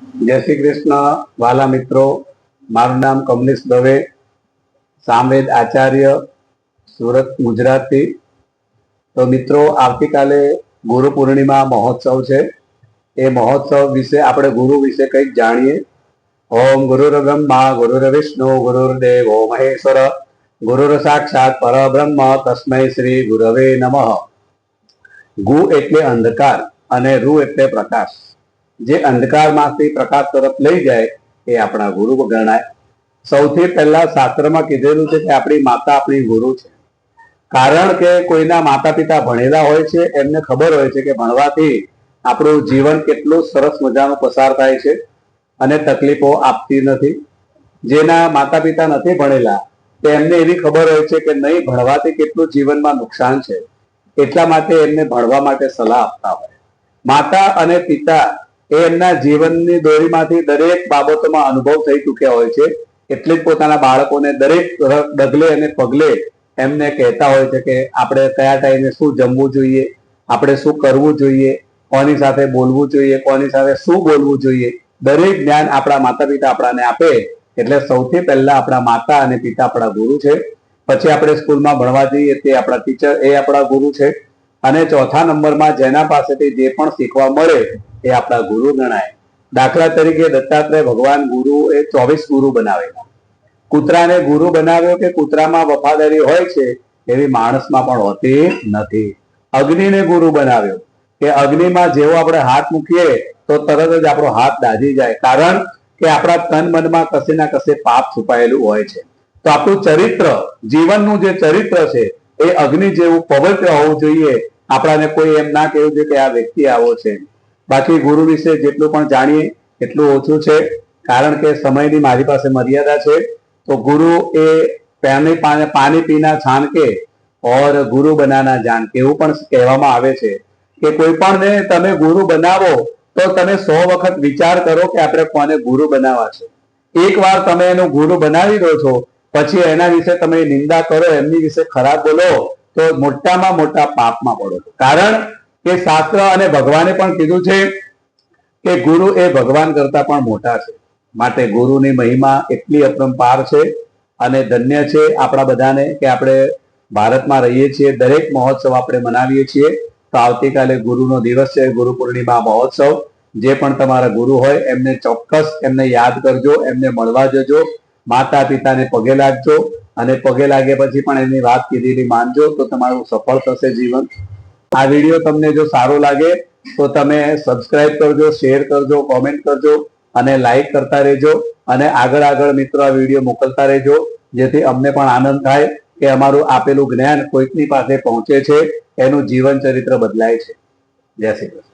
જય શ્રી કૃષ્ણ, વાલા મિત્રો. મારું નામ કમલેશ દવે, સામવેદ આચાર્ય, સુરત, ગુજરાતથી. તો મિત્રો, આવતીકાલે ગુરુ પૂર્ણિમા મહોત્સવ છે. એ મહોત્સવ વિશે આપણે ગુરુ વિશે કંઈક જાણીએ. ઓમ ગુરુર બ્રહ્મા ગુરુર વિષ્ણુ ઓ મહેશ્વર. ગુરુર સાક્ષાત પરબ્રહ્મ તસ્મય શ્રી ગુરવે નમઃ. ગુ એટલે અંધકાર અને રૂ એટલે પ્રકાશ. જે અંધકારમાંથી પ્રકાશ તરફ લઈ જાય એ આપણા ગુરુ ગણાય. સૌથી પહેલા શાસ્ત્રમાં કીધેલું છે કે આપણી માતા આપણી ગુરુ છે. કારણ કે કોઈના માતા પિતા ભણેલા હોય છે, એમને ખબર હોય છે કે ભણવાથી આપણું જીવન કેટલું સરસ મજાનું પસાર થાય છે અને તકલીફો આપતી નથી. જેના માતા પિતા નથી ભણેલા તેમને એવી ખબર હોય છે કે નહીં ભણવાથી કેટલું જીવનમાં નુકસાન છે. એટલા માટે એમને ભણવા માટે સલાહ આપતા હોય. માતા અને પિતા એ એમના જીવનની દોરીમાંથી દરેક બાબતોમાં અનુભવ થઈ ચૂક્યા હોય છે. એટલે જ પોતાના બાળકોને દરેક ડગલે અને પગલે એમને કહેતા હોય છે કે આપણે કયા ટાઈમે શું જમવું જોઈએ, આપણે શું કરવું જોઈએ, કોની સાથે બોલવું જોઈએ, કોની સાથે શું બોલવું જોઈએ. દરેક જ્ઞાન આપણા માતા પિતા આપણાને આપે. એટલે સૌથી પહેલા આપણા માતા અને પિતા આપણા ગુરુ છે. પછી આપણે સ્કૂલમાં ભણવા જઈએ તે આપણા ટીચર એ આપણા ગુરુ છે. અને ચોથા નંબરમાં જેના પાસેથી જે પણ શીખવા મળે એ આપણા ગુરુ ગણાય. દાખલા તરીકે દત્તાત્રેય ભગવાન ગુરુ એ ચોવીસ ગુરુ બનાવેલા. કૂતરાને ગુરુ બનાવ્યો કે કૂતરામાં વફાદારી હોય છે એવી માણસમાં પણ હોતી નથી. અગ્નિને ગુરુ બનાવ્યો કે અગ્નિમાં જેવો આપણે હાથ મૂકીએ તો તરત જ આપણો હાથ દાઝી જાય. કારણ કે આપણા તન મનમાં કશે ના કશે પાપ છુપાયેલું હોય છે. તો આપણું ચરિત્ર, જીવનનું જે ચરિત્ર છે, એ અગ્નિ જેવું પવિત્ર હોવું જોઈએ. આપણાને કોઈ એમ ના કહેવું જોઈએ કે આ વ્યક્તિ આવો છે. બાકી ગુરુ વિશે જેટલું પણ જાણીએ, એટલું ઓછું છે. કારણ કે સમયની મારી પાસે મર્યાદા છે. તો ગુરુ એ પાણી પાણી પીના છાનકે ઓર ગુરુ બનાના જાન એવું પણ કહેવામાં આવે છે કે કોઈ પણ ને તમે ગુરુ બનાવો, તો તમે સો વખત વિચાર કરો કે આપણે કોને ગુરુ બનાવવા છે. એક વાર તમે એનું ગુરુ બનાવી દો છો, પછી એના વિશે તમે નિંદા કરો, એમની વિશે ખરાબ બોલો, તો મોટામાં મોટા પાપમાં પડો કારણ કે શાસ્ત્ર અને ભગવાને પણ કીધું છે કે ગુરુ એ ભગવાન કરતા પણ મોટા છે. માટે ગુરુની મહિમા એટલી અપરંપાર છે અને ધન્ય છે આપણા બધાને કે આપણે ભારતમાં રહીએ છીએ, દરેક મહોત્સવ આપણે મનાવીએ છીએ. તો આવતીકાલે ગુરુનો દિવસ છે, ગુરુ પૂર્ણિમા મહોત્સવ. જે પણ તમારા ગુરુ હોય એમને ચોક્કસ એમને યાદ કરજો, એમને મળવા જજો માતા પિતાને પગે લાગજો અને પગે લાગ્યા પછી પણ એમની વાત કીધેલી માનજો તો તમારું સફળ થશે જીવન. આ વીડિયો તમને જો સારો લાગે, તો તમે સબસ્ક્રાઇબ કરજો શેર કરજો કોમેન્ટ કરજો અને લાઈક કરતા રહેજો અને આગળ આગળ મિત્રો આ વીડિયો મોકલતા રહેજો, જેથી અમને પણ આનંદ થાય કે અમારું આપેલું જ્ઞાન કોઈકની પાસે પહોંચે છે, એનું જીવન ચરિત્ર બદલાય છે. જય શ્રી કૃષ્ણ.